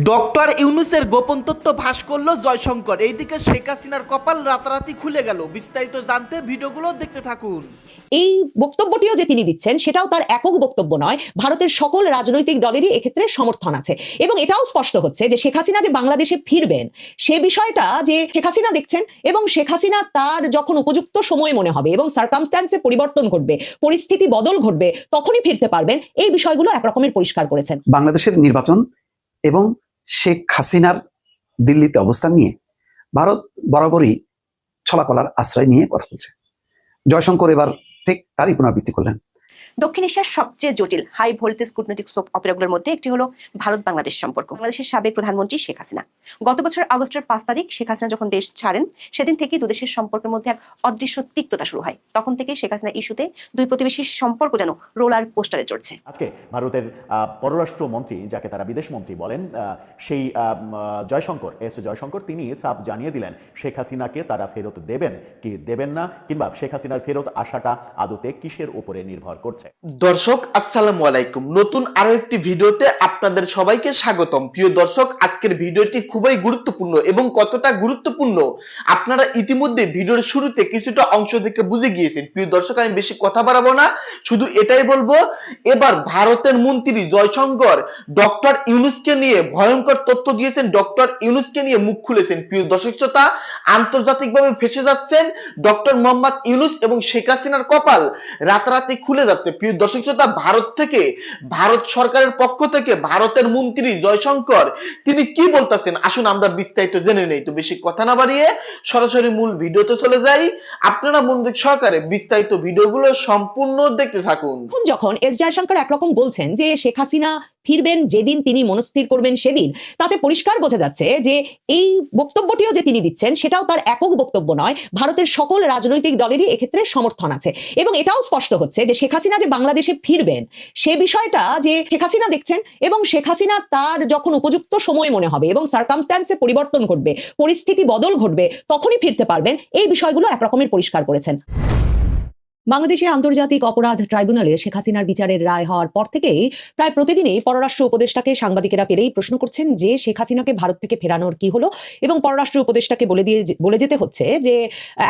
Doctor ইউনুসের গোপন তথ্য ফাঁস করল জয়শঙ্কর। এইদিকে শেখ হাসিনার কপাল রাতারাতি খুলে গেল। বিস্তারিত জানতে ভিডিওগুলো দেখতে থাকুন। এই বক্তব্যটিও যে তিনি দিচ্ছেন সেটাও তার একক বক্তব্য নয়। ভারতের সকল রাজনৈতিক দলেরই এক্ষেত্রে সমর্থন আছে। এবং এটাও স্পষ্ট হচ্ছে যে শেখ হাসিনা যে বাংলাদেশে ফিরবেন সে বিষয়টা যে শেখ হাসিনা দেখছেন এবং শেখ হাসিনা তার যখন উপযুক্ত সময় মনে হবে এবং সার্কামস্ট্যান্সে পরিবর্তন ঘটবে পরিস্থিতি বদল ঘটবে তখনই ফিরতে পারবেন। এই বিষয়গুলো একরকমের পরিষ্কার করেছেন। বাংলাদেশের নির্বাচন এবং শেখ হাসিনার দিল্লিতে অবস্থান নিয়ে ভারত বরাবরই ছলাকলার আশ্রয় নিয়ে কথা বলছে। জয়শঙ্কর এবার ঠিক তারই পুনরাবৃত্তি করলেন। দক্ষিণ এশিয়ার সবচেয়ে জটিল হাই ভোল্টেজ কূটনৈতিক সোপ অপারেগুলোর মধ্যে একটি হলো ভারত বাংলাদেশ সম্পর্ক। বাংলাদেশের সাবেক প্রধানমন্ত্রী শেখ হাসিনা। গত বছর আগস্টের পাঁচ তারিখ শেখ হাসিনা যখন দেশ ছাড়েন সেদিন থেকেই দুদেশের সম্পর্কের মধ্যে এক অদৃশ্য তিক্ততা শুরু হয়। তখন থেকে শেখ হাসিনা ইস্যুতে দুই প্রতিবেশীর সম্পর্ক যেন রোলার পোস্টারে চড়ছে। আজকে ভারতের আহ, পররাষ্ট্রমন্ত্রী যাকে তারা বিদেশ মন্ত্রী বলেন সেই জয়শঙ্কর এস জয়শঙ্কর তিনি সাফ জানিয়ে দিলেন শেখ হাসিনাকে তারা ফেরত দেবেন কি দেবেন না কিংবা শেখ হাসিনার ফেরত আসাটা আদতে কিসের উপরে নির্ভর করছে? দর্শক, আসসালামু আলাইকুম। নতুন আরও একটি ভিডিওতে আপনাদের সবাইকে স্বাগতম। প্রিয় দর্শক, আজকের ভিডিওটি খুবই গুরুত্বপূর্ণ এবং কতটা গুরুত্বপূর্ণ আপনারা ইতিমধ্যে ভিডিওর শুরুতে কিছুটা অংশ থেকে বুঝে গিয়েছেন। প্রিয় দর্শক, আমি বেশি কথা বাড়াবো না, শুধু এটাই বলব, এবার ভারতের মন্ত্রী জয়শঙ্কর ডক্টর ইউনুসকে নিয়ে ভয়ঙ্কর তথ্য দিয়েছেন। ডক্টর ইউনুসকে নিয়ে মুখ খুলেছেন। প্রিয় দর্শক শ্রোতা, আন্তর্জাতিকভাবে ফেসে যাচ্ছেন ডক্টর মোহাম্মদ ইউনুস এবং শেখ হাসিনার কপাল রাতারাতি খুলে যাচ্ছে। প্রিয় দর্শক শ্রোতা, ভারত থেকে, ভারত সরকারের পক্ষ থেকে ভারতের মন্ত্রী জয়শঙ্কর, তিনি কি বলতেছেন? আসুন আমরা বিস্তারিত জেনে নেই, তো বেশি কথা না বাড়িয়ে সরাসরি মূল ভিডিওতে চলে যাই। আপনারা মনোযোগ সহকারে বিস্তারিত ভিডিওগুলো সম্পূর্ণ দেখতে থাকুন। যখন এস জয়শঙ্কর একরকম বলছেন যে শেখ হাসিনা ফিরবেন যেদিন তিনি মনস্থির করবেন সেদিন। তাতে পরিষ্কার বোঝা যাচ্ছে যে এই বক্তব্যটিও যে তিনি দিচ্ছেন, সেটাও তার একক বক্তব্য নয়। ভারতের সকল রাজনৈতিক দলেরই এক্ষেত্রে সমর্থন আছে। এবং এটাও স্পষ্ট হচ্ছে যে শেখ হাসিনা যে বাংলাদেশে ফিরবেন, সে বিষয়টা যে শেখ হাসিনা দেখছেন এবং শেখ হাসিনা তার যখন উপযুক্ত সময় মনে হবে এবং সার্কামস্ট্যান্সে পরিবর্তন ঘটবে, পরিস্থিতি বদল ঘটবে, তখনই ফিরতে পারবেন। এই বিষয়গুলো একরকমের পরিষ্কার করেছেন। বাংলাদেশে আন্তর্জাতিক অপরাধ ট্রাইব্যুনালে শেখ হাসিনার বিচারের রায় হওয়ার পর থেকেই প্রায় প্রতিদিনই পররাষ্ট্র উপদেষ্টাকে সাংবাদিকেরা পেলেই প্রশ্ন করছেন যে শেখ হাসিনাকে ভারত থেকে ফেরানোর কি হলো এবং পররাষ্ট্র উপদেষ্টাকে বলে দিয়ে বলে যেতে হচ্ছে যে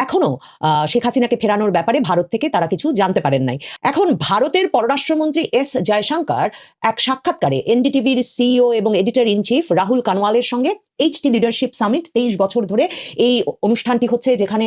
এখনও আহ, শেখ হাসিনাকে ফেরানোর ব্যাপারে ভারত থেকে তারা কিছু জানতে পারেন নাই। এখন ভারতের পররাষ্ট্রমন্ত্রী এস জয়শঙ্কর এক সাক্ষাৎকারে এনডিটিভির সিইও এবং এডিটর ইন চিফ রাহুল কানওয়ালের সঙ্গে এইচটি লিডারশিপ সামিট তেইশ বছর ধরে এই অনুষ্ঠানটি হচ্ছে যেখানে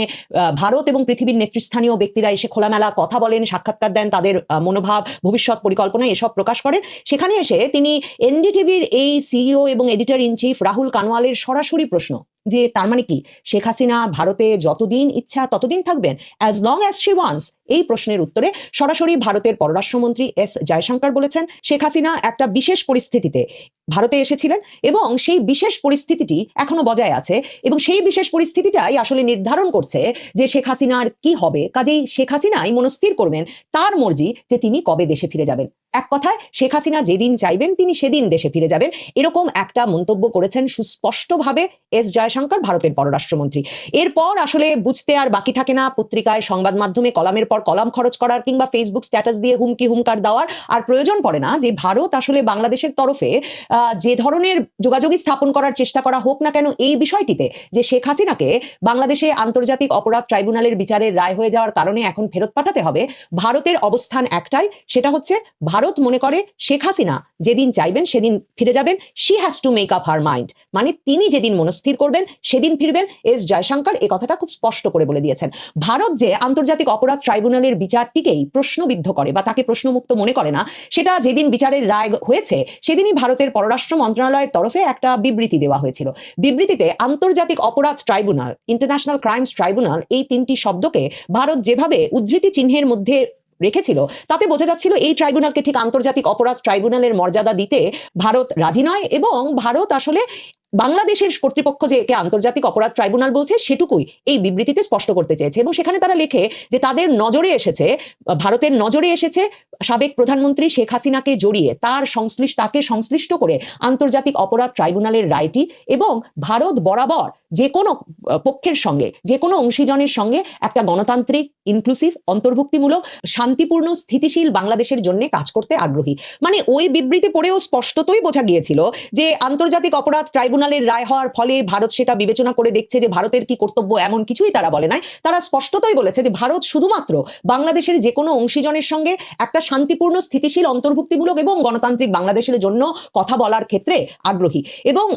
ভারত এবং পৃথিবীর নেতৃস্থানীয় ব্যক্তিরা এসে খোলামেলা কথা বলেন, সাক্ষাৎকার দেন, তাদের মনোভাব, ভবিষ্যৎ পরিকল্পনা এসব প্রকাশ করেন। সেখানে এসে তিনি এনডিটিভির এই সিইও এবং এডিটর ইন চিফ রাহুল কানওয়ালের সরাসরি প্রশ্ন যে তার মানে কি? শেখ হাসিনা ভারতে যতদিন ইচ্ছা ততদিন থাকবেন as long as she wants এই প্রশ্নের উত্তরে সরাসরি ভারতের পররাষ্ট্রমন্ত্রী এস জয়শঙ্কর বলেছেন, শেখ হাসিনা একটা বিশেষ পরিস্থিতিতে ভারতে এসেছিলেন এবং সেই বিশেষ পরিস্থিতিটি এখনও বজায় আছে এবং সেই বিশেষ পরিস্থিতিটাই আসলে নির্ধারণ করছে যে শেখ হাসিনার কি হবে। কাজেই শেখ হাসিনাই মনস্থির করবেন তার মর্জি যে তিনি কবে দেশে ফিরে যাবেন। এক কথায়, শেখ হাসিনা যেদিন চাইবেন তিনি সেদিন দেশে ফিরে যাবেন। এরকম একটা মন্তব্য করেছেন সুস্পষ্টভাবে এস জয়শঙ্কর ভারতের পররাষ্ট্রমন্ত্রী। এরপর আসলে বুঝতে আর বাকি থাকে না পত্রিকায়, সংবাদ মাধ্যমে কলামের পর কলাম খরচ করার কিংবা ফেসবুক স্ট্যাটাস দিয়ে হুমকি হুমকার দেওয়ার আর প্রয়োজন পড়ে না যে ভারত আসলে বাংলাদেশের তরফে যে ধরনের যোগাযোগই স্থাপন করার চেষ্টা করা হোক না কেন এই বিষয়টিতে যে শেখ হাসিনাকে বাংলাদেশে আন্তর্জাতিক অপরাধ ট্রাইব্যুনালের বিচারের রায় হয়ে যাওয়ার কারণে এখন ফেরত পাঠাতে হবে, ভারতের অবস্থান একটাই, সেটা হচ্ছে ভারত মনে করে শেখ হাসিনা যেদিন চাইবেন সেদিন ফিরে যাবেন she has to make up her mind মানে তিনি যেদিন মনস্থির করবেন সেদিন ফিরবেন এস জয়শঙ্কর। এ কথাটা খুব স্পষ্ট করে বলে দিয়েছেন। ভারত যে আন্তর্জাতিক অপরাধ ট্রাইব্যুনালের বিচারটিকেই প্রশ্নবিদ্ধ করে বা তাকে প্রশ্নমুক্ত মনে করে না, সেটা যেদিন বিচারের রায় হয়েছে, সেদিনই ভারতের পররাষ্ট্র মন্ত্রণালয়ের তরফে একটা বিবৃতি দেওয়া হয়েছিল। বিবৃতিতে আন্তর্জাতিক অপরাধ ট্রাইব্যুনাল, ইন্টারন্যাশনাল ক্রাইমস ট্রাইব্যুনাল এই তিনটি শব্দকে ভারত যেভাবে উদ্ধৃতি চিহ্নের মধ্যে রেখেছিল, তাতে বোঝা যাচ্ছিল এই ট্রাইব্যুনালকে ঠিক আন্তর্জাতিক অপরাধ ট্রাইব্যুনালের মর্যাদা দিতে ভারত রাজি নয় এবং ভারত আসলে বাংলাদেশের কর্তৃপক্ষ যে একে আন্তর্জাতিক অপরাধ ট্রাইব্যুনাল বলছে, সেটুকুই এই বিবৃতিতে স্পষ্ট করতে চেয়েছে। এবং সেখানে তারা লেখে যে তাদের নজরে এসেছে, ভারতের নজরে এসেছে সাবেক প্রধানমন্ত্রী শেখ হাসিনাকে জড়িয়ে তার সংশ্লিষ্ট, তাকে সংশ্লিষ্ট করে আন্তর্জাতিক অপরাধ ট্রাইব্যুনালের রায়টি এবং ভারত বরাবর যে কোনো পক্ষের সঙ্গে, যে কোনো অংশীজনের সঙ্গে একটা গণতান্ত্রিক ইনক্লুসিভ অন্তর্ভুক্তিমূলক, শান্তিপূর্ণ, স্থিতিশীল বাংলাদেশের জন্য কাজ করতে আগ্রহী। মানে ওই বিবৃতি পড়েও স্পষ্টতই বোঝা গিয়েছিল যে আন্তর্জাতিক অপরাধ ট্রাইব্যুনালের রায় হওয়ার ফলে ভারত সেটা বিবেচনা করে দেখছে যে ভারতের কি কর্তব্য এমন কিছুই তারা বলে নাই। তারা স্পষ্টতই বলেছে যে ভারত শুধুমাত্র বাংলাদেশের যে কোনো অংশীজনের সঙ্গে একটা শান্তিপূর্ণ, স্থিতিশীল, অন্তর্ভুক্তিমূলক এবং গণতান্ত্রিক বাংলাদেশের জন্য কথা বলার ক্ষেত্রে আগ্রহী। এবং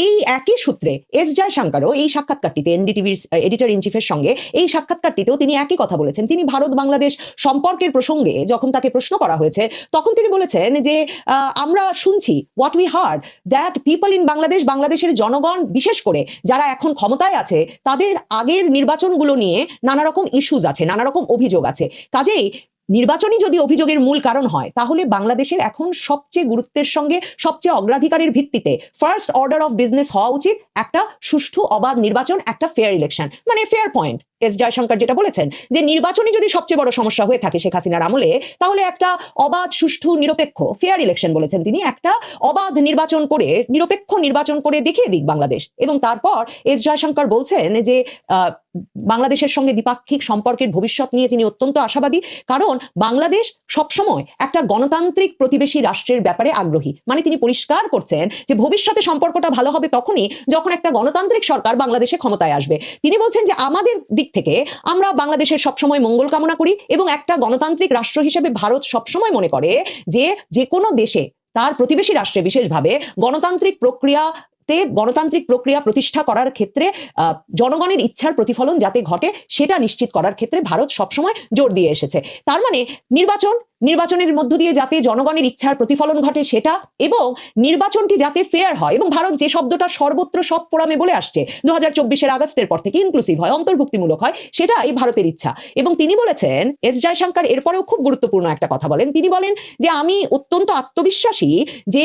এই একই সূত্রে এস জয়শঙ্করও এই সাক্ষাৎকারটিতে, এনডিটিভির এডিটর ইন চিফের সঙ্গে এই সাক্ষাৎকারটিতেও তিনি একই কথা বলেছেন। তিনি ভারত বাংলাদেশ সম্পর্কের প্রসঙ্গে যখন তাকে প্রশ্ন করা হয়েছে, তখন তিনি বলেছেন যে আমরা শুনছি what we heard that people in Bangladesh, বাংলাদেশের জনগণ বিশেষ করে যারা এখন ক্ষমতায় আছে, তাদের আগের নির্বাচনগুলো নিয়ে নানা রকম ইস্যুজ আছে নানা রকম অভিযোগ আছে। কাজেই নির্বাচনই যদি অভিযোগের মূল কারণ হয়, তাহলে বাংলাদেশের এখন সবচেয়ে গুরুত্বের সঙ্গে, সবচেয়ে অগ্রাধিকারের ভিত্তিতে ফার্স্ট অর্ডার অফ বিজনেস হওয়া উচিত, একটা সুষ্ঠু, অবাধ নির্বাচন, একটা ফেয়ার ইলেকশন মানে ফেয়ার পয়েন্ট এস জয়শঙ্কর যেটা বলেছেন যে নির্বাচনই যদি সবচেয়ে বড় সমস্যা হয়ে থাকে শেখ হাসিনার আমলে, তাহলে একটা অবাধ, সুষ্ঠু, নিরপেক্ষ ফেয়ার ইলেকশন বলেছেন তিনি, একটা অবাধ নির্বাচন করে, নিরপেক্ষ নির্বাচন করে দেখিয়ে দিক বাংলাদেশ। এবং তারপর এস জয়শঙ্কর বলছেন যে বাংলাদেশের সঙ্গে দ্বিপাক্ষিক সম্পর্কের ভবিষ্যৎ নিয়ে তিনি অত্যন্ত আশাবাদী, কারণ বাংলাদেশ সবসময় একটা গণতান্ত্রিক প্রতিবেশী রাষ্ট্রের ব্যাপারে আগ্রহী। মানে তিনি পরিষ্কার করছেন যে ভবিষ্যতে সম্পর্কটা ভালো হবে তখনই যখন একটা গণতান্ত্রিক সরকার বাংলাদেশে ক্ষমতায় আসবে। তিনি বলছেন যে আমাদের দিক থেকে আমরা বাংলাদেশের সবসময় মঙ্গল কামনা করি এবং একটা গণতান্ত্রিক রাষ্ট্র হিসেবে ভারত সবসময় মনে করে যে যে কোনো দেশে, তার প্রতিবেশী রাষ্ট্রে বিশেষভাবে গণতান্ত্রিক প্রক্রিয়া তে গণতান্ত্রিক প্রক্রিয়া প্রতিষ্ঠা করার ক্ষেত্রে জনগণের ইচ্ছার প্রতিফলন যাতে ঘটে, সেটা নিশ্চিত করার ক্ষেত্রে ভারত সবসময় জোর দিয়ে এসেছে। তার মানে নির্বাচন, নির্বাচনের মধ্য দিয়ে যাতে জনগণের ইচ্ছার প্রতিফলন ঘটে সেটা, এবং নির্বাচনটি যাতে ফেয়ার হয়, এবং ভারত যে শব্দটা সর্বত্র সব ফোরামে বলে আসছে দু হাজার চব্বিশের আগস্টের পর থেকে ইনক্লুসিভ হয়, অন্তর্ভুক্তিমূলক হয় সেটা এই ভারতের ইচ্ছা। এবং তিনি বলেছেন, এস জয়শঙ্কর, এরপরেও খুব গুরুত্বপূর্ণ একটা কথা বলেন। তিনি বলেন যে, আমি অত্যন্ত আত্মবিশ্বাসী যে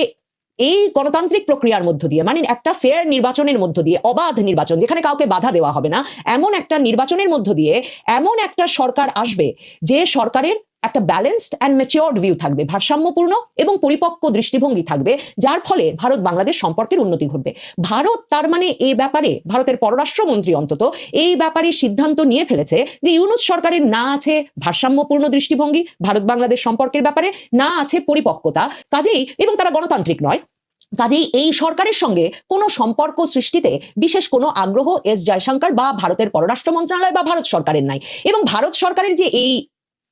এই গণতান্ত্রিক প্রক্রিয়ার মধ্য দিয়ে মানে একটা ফেয়ার নির্বাচনের মধ্য দিয়ে, অবাধ নির্বাচন, যেখানে কাউকে বাধা দেওয়া হবে না, এমন একটা নির্বাচনের মধ্য দিয়ে, এমন একটা সরকার আসবে যে সরকারের একটা ব্যালেন্সড অ্যান্ড ম্যাচিওর্ড ভিউ থাকবে, ভারসাম্যপূর্ণ এবং পরিপক্ক দৃষ্টিভঙ্গি থাকবে, যার ফলে ভারত বাংলাদেশ সম্পর্কের উন্নতি ঘটবে। ভারত তার মানে এই ব্যাপারে, ভারতের পররাষ্ট্রমন্ত্রী অন্তত, এই ব্যাপারে সিদ্ধান্ত নিয়ে ফেলেছে যে ইউনুস সরকারের না আছে ভারসাম্যপূর্ণ দৃষ্টিভঙ্গি ভারত বাংলাদেশ সম্পর্কের ব্যাপারে, না আছে পরিপক্কতা, কাজেই, এবং তারা গণতান্ত্রিক নয়। কাজেই এই সরকারের সঙ্গে কোনো সম্পর্ক সৃষ্টিতে বিশেষ কোনো আগ্রহ এস জয়শঙ্কর বা ভারতের পররাষ্ট্র মন্ত্রণালয় বা ভারত সরকারের নাই। এবং ভারত সরকারের যে এই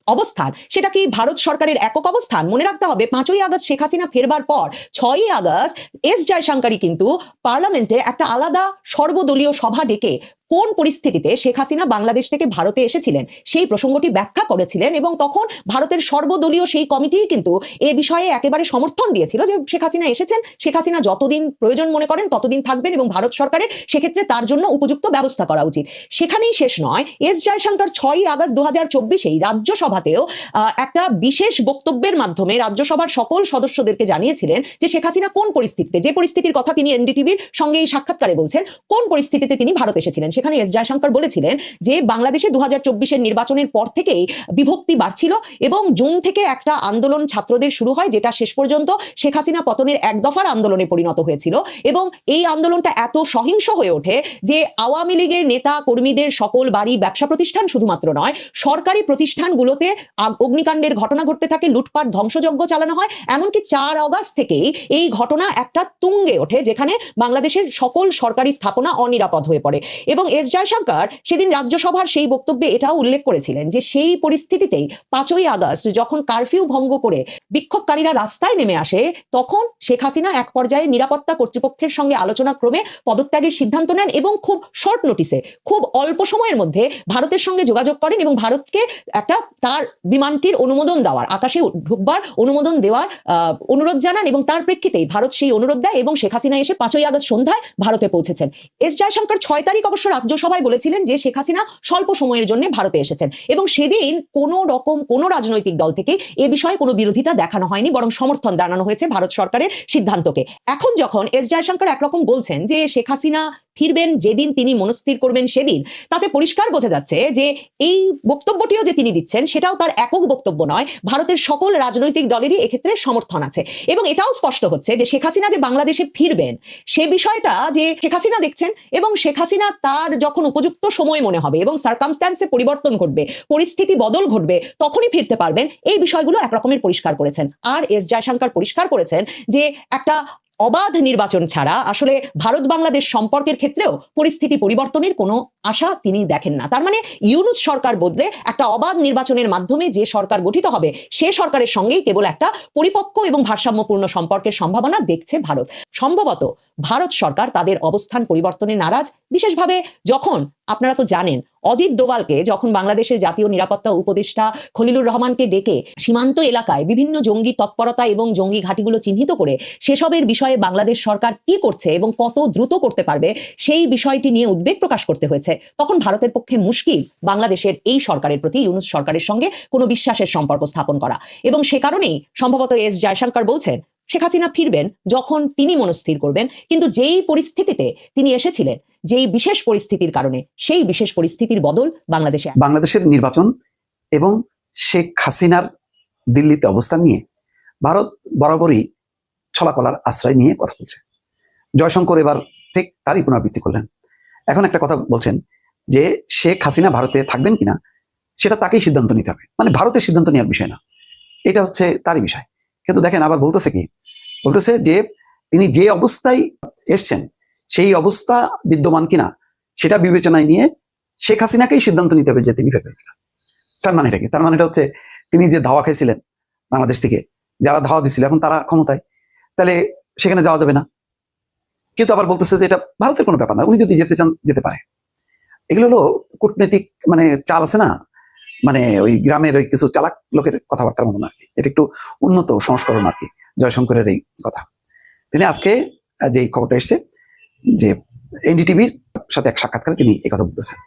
অবস্থান, সেটা কি ভারত সরকারের একক অবস্থান? মনে রাখতে হবে, পাঁচই আগস্ট শেখ হাসিনা ফেরবার পর ছয়ই আগস্ট এস জয়শঙ্করই কিন্তু পার্লামেন্টে একটা আলাদা সর্বদলীয় সভা ডেকে কোন পরিস্থিতিতে শেখ হাসিনা বাংলাদেশ থেকে ভারতে এসেছিলেন? সেই প্রসঙ্গটি ব্যাখ্যা করেছিলেন এবং তখন ভারতের সর্বদলীয় সেই কমিটি কিন্তু এ বিষয়ে একেবারে সমর্থন দিয়েছিল যে শেখ হাসিনা এসেছেন। শেখ হাসিনা যতদিন প্রয়োজন মনে করেন, ততদিন থাকবেন এবং ভারত সরকারের সেক্ষেত্রে তার জন্য উপযুক্ত ব্যবস্থা করা উচিত। সেখানেই শেষ নয়, এস জয়শঙ্কর ছয়ই আগস্ট দু হাজার চব্বিশেই রাজ্যসভাতেও একটা বিশেষ বক্তব্যের মাধ্যমে রাজ্যসভার সকল সদস্যদেরকে জানিয়েছিলেন যে শেখ হাসিনা কোন পরিস্থিতিতে, যে পরিস্থিতির কথা তিনি এনডিটিভির সঙ্গে এই সাক্ষাৎকারে বলছেন, কোন পরিস্থিতিতে তিনি ভারত এসেছিলেন? সেখানে এস জয়শঙ্কর বলেছিলেন যে বাংলাদেশে দু হাজার নির্বাচনের পর থেকেই বিভক্তি বাড়ছিল এবং জুন থেকে একটা আন্দোলন ছাত্রদের শুরু হয়, যেটা শেষ পর্যন্ত শেখ হাসিনা পতনের এক দফার আন্দোলনে পরিণত হয়েছিল। এবং এই আন্দোলনটা এত সহিংস হয়ে ওঠে যে আওয়ামী লীগের নেতা কর্মীদের সকল বাড়ি ব্যবসা প্রতিষ্ঠান শুধুমাত্র নয়, সরকারি প্রতিষ্ঠানগুলোতে অগ্নিকাণ্ডের ঘটনা ঘটতে থাকে, লুটপাট, ধ্বংসযজ্ঞ চালানো হয়। এমনকি চার অগাস্ট থেকেই এই ঘটনা একটা তুঙ্গে ওঠে, যেখানে বাংলাদেশের সকল সরকারি স্থাপনা অনিরাপদ হয়ে পড়ে। এবং এস জয়শঙ্কর সেদিন রাজ্যসভার সেই বক্তব্যে এটাও উল্লেখ করেছিলেন যে সেই পরিস্থিতিতেই পাঁচই আগস্ট যখন কারফিউ ভঙ্গ করে বিক্ষোভকারীরা রাস্তায় নেমে আসে, তখন শেখ হাসিনা এক পর্যায়ে নিরাপত্তা কর্তৃপক্ষের সঙ্গে আলোচনা ক্রমে পদত্যাগের সিদ্ধান্ত নেন এবং খুব শর্ট নোটিসে খুব অল্প সময়ের মধ্যে ভারতের সঙ্গে যোগাযোগ করেন এবং ভারতকে একটা তার বিমানটির অনুমোদন দেওয়ার, আকাশে ঢুকবার অনুমোদন দেওয়ার অনুরোধ জানান এবং তার প্রেক্ষিতেই ভারত সেই অনুরোধ দেয় এবং শেখ হাসিনা এসে পাঁচই আগস্ট সন্ধ্যায় ভারতে পৌঁছেছেন। এস জয়শঙ্কর ছয় তারিখ অবশ্য রাজ্যসভায় বলেছিলেন যে শেখ হাসিনা স্বল্প সময়ের জন্য ভারতে এসেছেন। এবং সেদিন কোনো রকম কোনো রাজনৈতিক দল থেকে এ বিষয়ে কোনো বিরোধিতা দেখানো হয়নি, বরং সমর্থন জানানো হয়েছে ভারত সরকারের সিদ্ধান্তকে। এখন যখন এস জয়শঙ্কর একরকম বলছেন যে শেখ হাসিনা ফিরবেন, যেদিন তিনি মনস্থির করবেন সেদিন। তাতে পরিষ্কার বোঝা যাচ্ছে যে এই বক্তব্যটিও যে তিনি দিচ্ছেন, সেটাও তার একক বক্তব্য নয়। ভারতের সকল রাজনৈতিক দলেরই এক্ষেত্রে সমর্থন আছে। এবং এটাও স্পষ্ট হচ্ছে যে শেখ হাসিনা যে বাংলাদেশে ফিরবেন, সে বিষয়টা যে শেখ হাসিনা দেখছেন এবং শেখ হাসিনা তার যখন উপযুক্ত সময় মনে হবে এবং সার্কামস্ট্যান্সে পরিবর্তন ঘটবে, পরিস্থিতি বদল ঘটবে, তখনই ফিরতে পারবেন। এই বিষয়গুলো একরকমের পরিষ্কার করেছেন। আর এস জয়শঙ্কর পরিষ্কার করেছেন যে একটা অবাধ নির্বাচন ছাড়া আসলে ভারত বাংলাদেশ সম্পর্কের ক্ষেত্রেও পরিস্থিতি পরিবর্তনের কোনো আশা তিনি দেখেন না। তার মানে ইউনুস সরকার বদলে একটা অবাধ নির্বাচনের মাধ্যমে যে সরকার গঠিত হবে, সে সরকারের সঙ্গেই কেবল একটা পরিপক্ক এবং ভারসাম্যপূর্ণ সম্পর্কের সম্ভাবনা দেখছে ভারত। সম্ভবত ভারত সরকার তাদের অবস্থান পরিবর্তনে নারাজ। বিশেষভাবে যখন, আপনারা তো জানেন অজিত দোভালকে যখন বাংলাদেশের জাতীয় নিরাপত্তা উপদেষ্টা খলিলুর রহমানকে ডেকে সীমান্ত এলাকায় বিভিন্ন জঙ্গি তৎপরতা এবং জঙ্গি ঘাঁটিগুলো চিহ্নিত করে সেসবের বিষয়ে বাংলাদেশ সরকার কি করছে এবং কত দ্রুত করতে পারবে, সেই বিষয়টি নিয়ে উদ্বেগ প্রকাশ করতে হয়েছে। তখন ভারতের পক্ষে মুশকিল বাংলাদেশের এই সরকারের প্রতি, ইউনুস সরকারের সঙ্গে কোনো বিশ্বাসের সম্পর্ক স্থাপন করা। এবং সে কারণেই সম্ভবত এস জয়শঙ্কর বলছেন শেখ হাসিনা ফিরবেন যখন তিনি মনস্থির করবেন। কিন্তু যেই পরিস্থিতিতে তিনি এসেছিলেন, যেই বিশেষ পরিস্থিতির কারণে, সেই বিশেষ পরিস্থিতির বদল বাংলাদেশে বাংলাদেশের নির্বাচন এবং শেখ হাসিনার দিল্লিতে অবস্থান নিয়ে ভারত বরাবরই ছলাকলার আশ্রয় নিয়ে কথা বলছে। জয়শঙ্কর এবার ঠিক তারই পুনরাবৃত্তি করলেন। এখন একটা কথা বলছেন যে শেখ হাসিনা ভারতে থাকবেন কিনা, সেটা তাকেই সিদ্ধান্ত নিতে হবে। মানে ভারতের সিদ্ধান্ত নেওয়ার বিষয় না। এটা হচ্ছে তারই বিষয়। কিন্তু দেখেন আবার বলতেছে কি বলতেছে যে তিনি যে অবস্থায় এসছেন, সেই অবস্থা বিদ্যমান কিনা, সেটা বিবেচনায় নিয়ে শেখ হাসিনাকেই সিদ্ধান্ত নিতে হবে যে তিনি কিনা তার মানে এটা কি? তার মানে এটা হচ্ছে তিনি যে ধাওয়া খেয়েছিলেন বাংলাদেশ থেকে, যারা ধাওয়া দিছিল, এখন তারা ক্ষমতায়, তাহলে সেখানে যাওয়া যাবে না। কিন্তু আবার বলতেছে যে এটা ভারতের কোনো ব্যাপার না, উনি যদি যেতে চান, যেতে পারে। এগুলো হলো কূটনৈতিক মানে চাল আছে না? মানে ওই গ্রামের ওই কিছু চালাক লোকের কথাবার্তার মতন আর কি। এটা একটু উন্নত সংস্করণ আর কি। জয়শঙ্করের এই কথা। তিনি আজকে যে খবরটা এসছে, যে এনডিটিভির সাথে এক সাক্ষাৎকারে তিনি এই কথা বলতেছেন,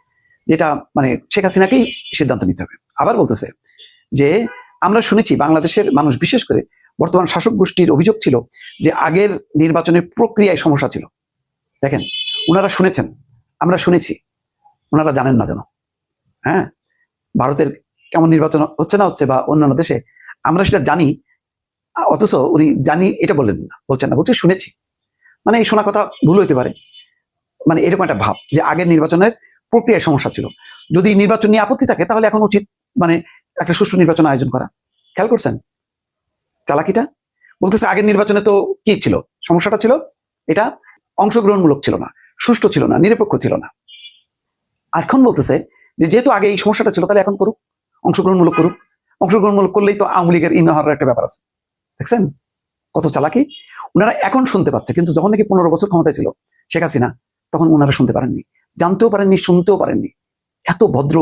যেটা মানে শেখ হাসিনাকেই সিদ্ধান্ত নিতে হবে। আবার বলতেছে যে, আমরা শুনেছি বাংলাদেশের মানুষ, বিশেষ করে বর্তমান শাসক গোষ্ঠীর অভিযোগ ছিল যে, আগের নির্বাচনের প্রক্রিয়ায় সমস্যা ছিল। দেখেন ওনারা শুনেছেন, আমরা শুনেছি ওনারা জানেন না যেন। হ্যাঁ? ভারতের কেমন নির্বাচন হচ্ছে না হচ্ছে বা অন্যান্য দেশে, আমরা সেটা জানি অথচ উনি জানি এটা বললেন না, বলছেন না, বলছে শুনেছি। মানে এই শোনা কথা ভুল হইতে পারে। মানে এরকম একটা ভাব যে আগের নির্বাচনের প্রক্রিয়ায় সমস্যা ছিল। যদি নির্বাচন নিয়ে আপত্তি থাকে, তাহলে এখন উচিত মানে একটা সুষ্ঠু নির্বাচন আয়োজন করা। খেয়াল করছেন? চালাকিটা? বলতেছে আগের নির্বাচনে তো কি ছিল? সমস্যাটা ছিল এটা অংশগ্রহণমূলক ছিল না, সুষ্ঠু ছিল না, নিরপেক্ষ ছিল না। আর এখন বলতেছে যে যেহেতু আগে এই সমস্যাটা ছিল, তাহলে এখন করুক, অংশগ্রহণমূলক করুক। অংশগ্রহণমূলক করলেই তো আওয়ামী লীগের ইন হওয়ার একটা ব্যাপার আছে। দেখছেন? কত চালাকি? ওনারা এখন শুনতে পাচ্ছে, কিন্তু যখন নাকি পনেরো বছর ক্ষমতায় ছিল শেখ হাসিনা, তখন ওনারা শুনতে পারেননি। জানতেও পারেননি, শুনতেও পারেননি। এত ভদ্র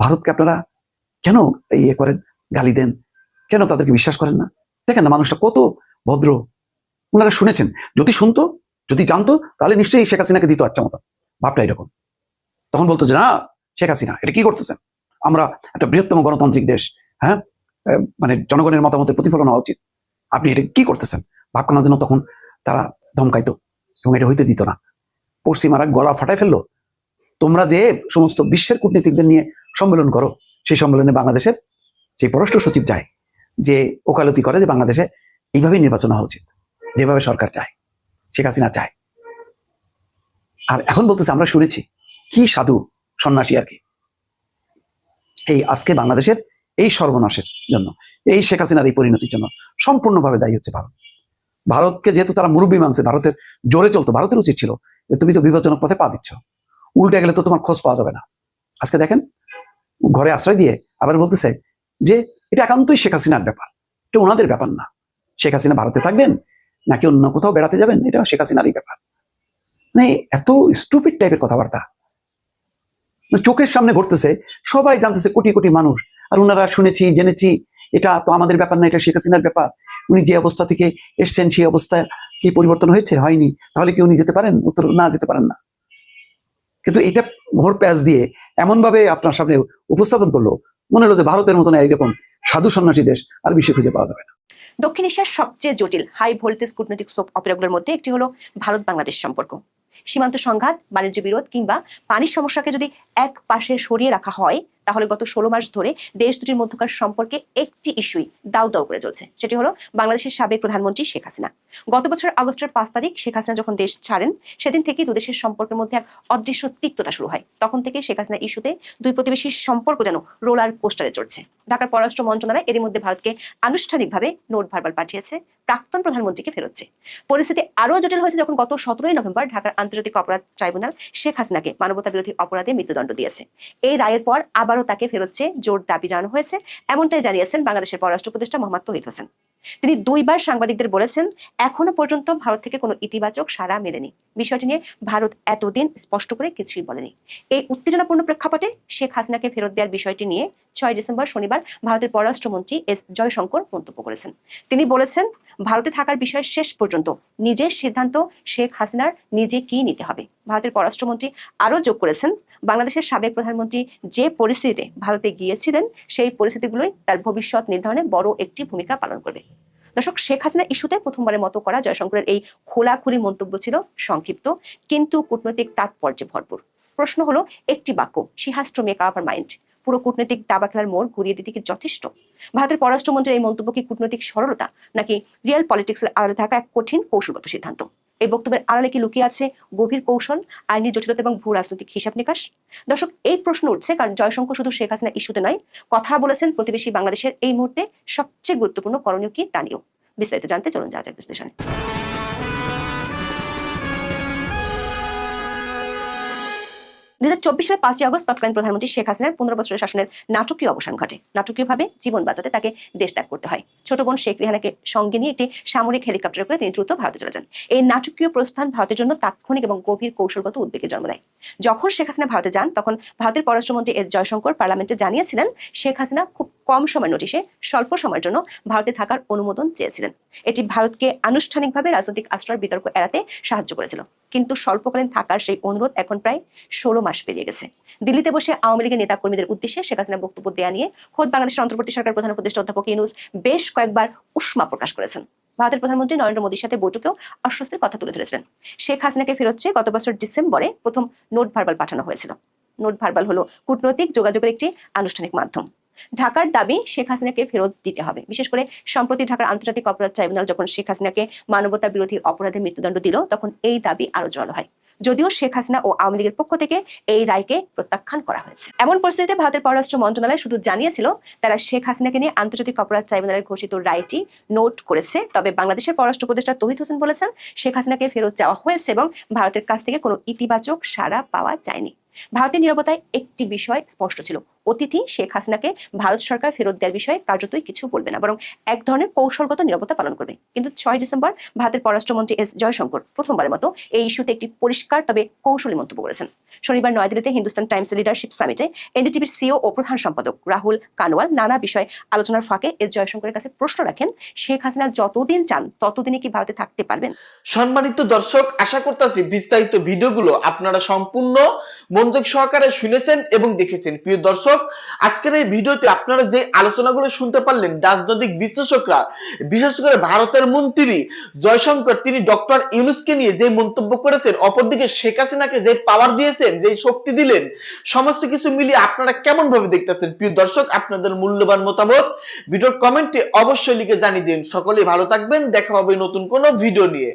ভারতকে আপনারা কেন ইয়ে করেন, গালি দেন? কেন তাদেরকে বিশ্বাস করেন না? দেখেন না, মানুষটা কত ভদ্র। ওনারা শুনেছেন। যদি শুনতো, যদি জানতো, তাহলে নিশ্চয়ই শেখ হাসিনাকে দিত আচ্ছা মতো। ভাবটা এরকম। তখন বলতো যে, না, শেখ হাসিনা, এটা কি করতেছেন? আমরা একটা বৃহত্তম গণতান্ত্রিক দেশ হ্যাঁ? মানে জনগণের মতামতের প্রতিফলন হওয়া উচিত। আপনি এটা কি করতেছেন? ভাবখানার জন্য তখন তারা ধমকাইতো এবং এটা হইতে দিত না। পশ্চিমারা গলা ফাটাই ফেলল, তোমরা যে সমস্ত বিশ্বের কূটনীতিকদের নিয়ে সম্মেলন করো, সেই সম্মেলনে বাংলাদেশের যে পররাষ্ট্র সচিব যায়, যে ওকালতি করে যে বাংলাদেশে এইভাবেই নির্বাচন হওয়া উচিত, যেভাবে সরকার চায়, শেখ হাসিনা চায়। আর এখন বলতেছে, আমরা শুনেছি, কি সাধু সন্ন্যাসী আর কি? এই আজকে বাংলাদেশের এই সর্বনাশের জন্য, এই শেখ হাসিনার এই পরিণতির জন্য সম্পূর্ণভাবে দায়ী হচ্ছে ভারত। ভারতকে যেহেতু তারা মুরব্বী মানছে, ভারতের জোরে চলতো, ভারতের উচিত ছিল যে তুমি তো বিপজ্জনক পথে পা দিচ্ছ। উল্টে গেলে তো তোমার খোঁজ পাওয়া যাবে না। আজকে দেখেন, ঘরে আশ্রয় দিয়ে আবার বলতেছে যে, এটা একান্তই শেখ হাসিনার ব্যাপার। এটা ওনাদের ব্যাপার না। শেখ হাসিনা ভারতে থাকবেন, নাকি অন্য কোথাও বেড়াতে যাবেন? এটা শেখ হাসিনারই ব্যাপার। মানে এত স্টুপিড টাইপের কথাবার্তা। মানে চোখের সামনে ঘটতেছে, সবাই জানতেছে কোটি কোটি মানুষ আর ওনারা শুনেছি, জেনেছি, এটা তো আমাদের ব্যাপার না, এটা শেখ হাসিনার ব্যাপার। উনি যে অবস্থা থেকে এসছেন, সেই অবস্থায় কি পরিবর্তন হয়েছে? হয়নি। তাহলে কি উনি যেতে পারেন? উত্তর, না, যেতে পারেন না। কিন্তু এটা ভোর প্যাচ দিয়ে এমন ভাবে আপনার সামনে উপস্থাপন করল, মনে হলো যে ভারতের মতন এইরকম সাধু সন্ন্যাসী দেশ আর বেশি খুঁজে পাওয়া যাবে না। দক্ষিণ এশিয়ার সবচেয়ে জটিল হাই ভোল্টেজ কূটনৈতিক সোপ অপারেগুলোর মধ্যে একটি হলো ভারত বাংলাদেশ সম্পর্ক। সীমান্ত সংঘাত, বাণিজ্য বিরোধ কিংবা পানির সমস্যাকে যদি এক পাশে সরিয়ে রাখা হয় তাহলে গত ষোলো মাস ধরে দেশ দুটির মধ্যকার সম্পর্কে একটি ইস্যুই দাউ দাউ করে চলছে। সেটি হলো বাংলাদেশের সাবেক প্রধানমন্ত্রী শেখ হাসিনা। গত বছর আগস্টের পাঁচ তারিখ শেখ হাসিনা যখন দেশ ছাড়েন, সেদিন থেকেই দুদেশের সম্পর্কের মধ্যে এক অদৃশ্য তিক্ততা শুরু হয়। তখন থেকে শেখ হাসিনা ইস্যুতে দুই প্রতিবেশীর সম্পর্ক যেন রোলার কোস্টারে চড়ছে। ঢাকার পররাষ্ট্র মন্ত্রণালয় এর মধ্যে ভারতকে আনুষ্ঠানিকভাবে নোট ভার্বাল পাঠিয়েছে, প্রাক্তন প্রধানমন্ত্রীকে ফেরোচ্ছে। পরিস্থিতি আরও জটিল হয়েছে যখন গত সতেরোই নভেম্বর ঢাকার আন্তর্জাতিক অপরাধ ট্রাইব্যুনাল শেখ হাসিনাকে মানবতা বিরোধী অপরাধে মৃত্যুদণ্ড দিয়েছে। এই রায়ের পর আবারও তাকে ফেরত চেয়ে জোর দাবি জানানো হয়েছে। এমনটাই জানিয়েছেন বাংলাদেশের পররাষ্ট্র উপদেষ্টা মোহাম্মদ তহিদ হোসেন। তিনি দুইবার সাংবাদিকদের বলেছেন, এখনও পর্যন্ত ভারত থেকে কোনো ইতিবাচক সাড়া মেলেনি। বিষয়টি নিয়ে ভারত এতদিন স্পষ্ট করে কিছুই বলেনি। এই উত্তেজনাপূর্ণ প্রেক্ষাপটে শেখ হাসিনাকে ফেরত দেওয়ার বিষয়টি নিয়ে ছয় ডিসেম্বর শনিবার ভারতের পররাষ্ট্রমন্ত্রী এস জয়শঙ্কর মন্তব্য করেছেন। তিনি বলেছেন, ভারতে থাকার বিষয়ে শেষ পর্যন্ত। নিজের সিদ্ধান্ত শেখ হাসিনার নিজে কি নিতে হবে? ভারতের পররাষ্ট্রমন্ত্রী আরও যোগ করেছেন, বাংলাদেশের সাবেক প্রধানমন্ত্রী যে পরিস্থিতিতে ভারতে গিয়েছিলেন, সেই পরিস্থিতিগুলোই তার ভবিষ্যৎ নির্ধারণে বড় একটি ভূমিকা পালন করবে। দর্শক, শেখ হাসিনা ইস্যুতে প্রথমবারের মতো করা জয়শঙ্করের এই খোলাখুলি মন্তব্য ছিল সংক্ষিপ্ত, কিন্তু কূটনৈতিক তাৎপর্যে ভরপুর। প্রশ্ন হলো, একটি বাক্য টু মেক আওয়ার মাইন্ড। পুরো কূটনৈতিক দাবা খেলার মোড় ঘুরিয়ে দিতে কি যথেষ্ট? ভারতের পররাষ্ট্রমন্ত্রীর এই মন্তব্য কি কূটনৈতিক সরলতা, নাকি রিয়েল পলিটিক্সের আড়ালে থাকা এক কঠিন কৌশলগত সিদ্ধান্ত? এই বক্তব্যের আড়ালে কি লুকিয়ে আছে গভীর কৌশল, আইনি জটিলতা এবং ভূ রাজনৈতিক হিসাব নিকাশ? দর্শক, এই প্রশ্ন উঠছে কারণ জয়শঙ্কর শুধু শেখ হাসিনা ইস্যুতে নয়, কথা বলেছেন প্রতিবেশী বাংলাদেশের এই মুহূর্তে সবচেয়ে গুরুত্বপূর্ণ করণীয় কি তা নিয়েও। বিস্তারিত জানতে চলুন যা যাক বিশ্লেষণে। দুই হাজার চব্বিশ সালের পাঁচই তৎকালীন প্রধানমন্ত্রী শেখ হাসিনার পনেরো বছরের শাসনের নাটকীয় অবসান ঘটে। নাটকীয়ভাবে জীবন বাঁচাতে তাকে দেশ ত্যাগ করতে হয়। ছোট বোন শেখ সঙ্গে নিয়ে একটি সামরিক হেলিকপ্টারে করে তিনি দ্রুত ভারতে চলে যান। এই নাটকীয় প্রস্থান ভারতের জন্য তাৎক্ষণিক এবং গভীর কৌশলগত উদ্বেগের জন্ম দেয়। যখন শেখ হাসিনা ভারতে যান, তখন ভারতের পররাষ্ট্রমন্ত্রী এস জয়শঙ্কর পার্লামেন্টে জানিয়েছিলেন, শেখ হাসিনা খুব কম সময় নোটিশে স্বল্প সময়ের জন্য ভারতে থাকার অনুমোদন চেয়েছিলেন। এটি ভারতকে আনুষ্ঠানিকভাবে রাজনৈতিক আশ্রয়ের বিতর্ক এড়াতে সাহায্য করেছিল। কিন্তু স্বল্পকালীন থাকার সেই অনুরোধ এখন প্রায় ষোলো মাস পেরিয়ে গেছে। দিল্লিতে বসে আওয়ামী লীগের নেতা কর্মীদের উদ্দেশ্যে শেখ হাসিনা বক্তব্য দেওয়া নিয়ে খোদ বাংলাদেশের অন্তর্বর্তী সরকার প্রধান উপদেষ্টা অধ্যাপক ইউনুস বেশ কয়েকবার উষ্মা প্রকাশ করেছেন। ভারতের প্রধানমন্ত্রী নরেন্দ্র মোদীর সাথে বৈঠকেও আশ্বস্তির কথা তুলে ধরেছিলেন শেখ হাসিনাকে ফেরত চেয়ে গত বছর ডিসেম্বরে প্রথম নোট ভার্বাল পাঠানো হয়েছিল। নোট ভার্বাল হলো কূটনৈতিক যোগাযোগের একটি আনুষ্ঠানিক মাধ্যম। ঢাকার দাবি শেখ হাসিনাকে ফেরত দিতে হবে। বিশেষ করে সম্প্রতি ঢাকার আন্তর্জাতিক অপরাধ ট্রাইব্যুনাল যখন শেখ হাসিনাকে মানবতা বিরোধী অপরাধে মৃত্যুদণ্ড দিল, তখন এই দাবি আরও জোরালো হয়। যদিও শেখ হাসিনা ও আওয়ামী লীগের পক্ষ থেকে এই রায়কে প্রত্যাখ্যান করা হয়েছে। এমন পরিস্থিতিতে ভারতের পররাষ্ট্র মন্ত্রণালয় শুধু জানিয়েছিল, তারা শেখ হাসিনাকে নিয়ে আন্তর্জাতিক অপরাধ ট্রাইব্যুনালের ঘোষিত রায়টি নোট করেছে। তবে বাংলাদেশের পররাষ্ট্র উপদেষ্টা তহিদ হোসেন বলেছেন, শেখ হাসিনাকে ফেরত চাওয়া হয়েছে এবং ভারতের কাছ থেকে কোনো ইতিবাচক সাড়া পাওয়া যায়নি। ভারতের নিরাপত্তায় একটি বিষয় স্পষ্ট ছিল। অতিথি শেখ হাসিনাকে ভারত সরকার ফেরত দেওয়ার বিষয়ে কার্যতই কিছু বলবে না, বরং এক ধরনের কৌশলগত নিরাপত্তা পালন করবে। কিন্তু ছয় ডিসেম্বর ভারতের পররাষ্ট্রমন্ত্রী এস জয়শঙ্কর প্রথমবারের মতো এই ইস্যুতে একটি পরিষ্কার তবে কৌশলী মন্তব্য করেছেন। শনিবার নয়াদিল্লিতে হিন্দুস্তান টাইমস লিডারশিপ সামিটে এনডিটিভির সিও ও প্রধান সম্পাদক রাহুল কানওয়াল নানা বিষয়ে আলোচনার ফাঁকে এস জয়শঙ্করের কাছে প্রশ্ন রাখেন, শেখ হাসিনা যতদিন চান ততদিনই কি ভারতে থাকতে পারবেন? সম্মানিত দর্শক, আশা করতেছি বিস্তারিত ভিডিওগুলো আপনারা সম্পূর্ণ মনোযোগ সহকারে শুনেছেন এবং দেখেছেন। প্রিয় দর্শক, আজকের এই ভিডিওতে আপনারা যে আলোচনাগুলো শুনতে পারলেন রাজনৈতিক বিশ্লেষকরা, বিশেষ করে ভারতের মন্ত্রী জয়শঙ্কর, তিনি ডক্টর ইউনুসকে নিয়ে যে মন্তব্য করেছেন, অপরদিকে শেখ হাসিনাকে যে পাওয়ার দিয়েছেন, যে শক্তি দিলেন, সমস্ত কিছু মিলিয়ে আপনারা কেমন ভাবে দেখতেছেন? প্রিয় দর্শক, আপনাদের মূল্যবান মতামত ভিডিওর কমেন্টে অবশ্যই লিখে জানিয়ে দিন। সকলেই ভালো থাকবেন, দেখা হবে নতুন কোনো ভিডিও নিয়ে।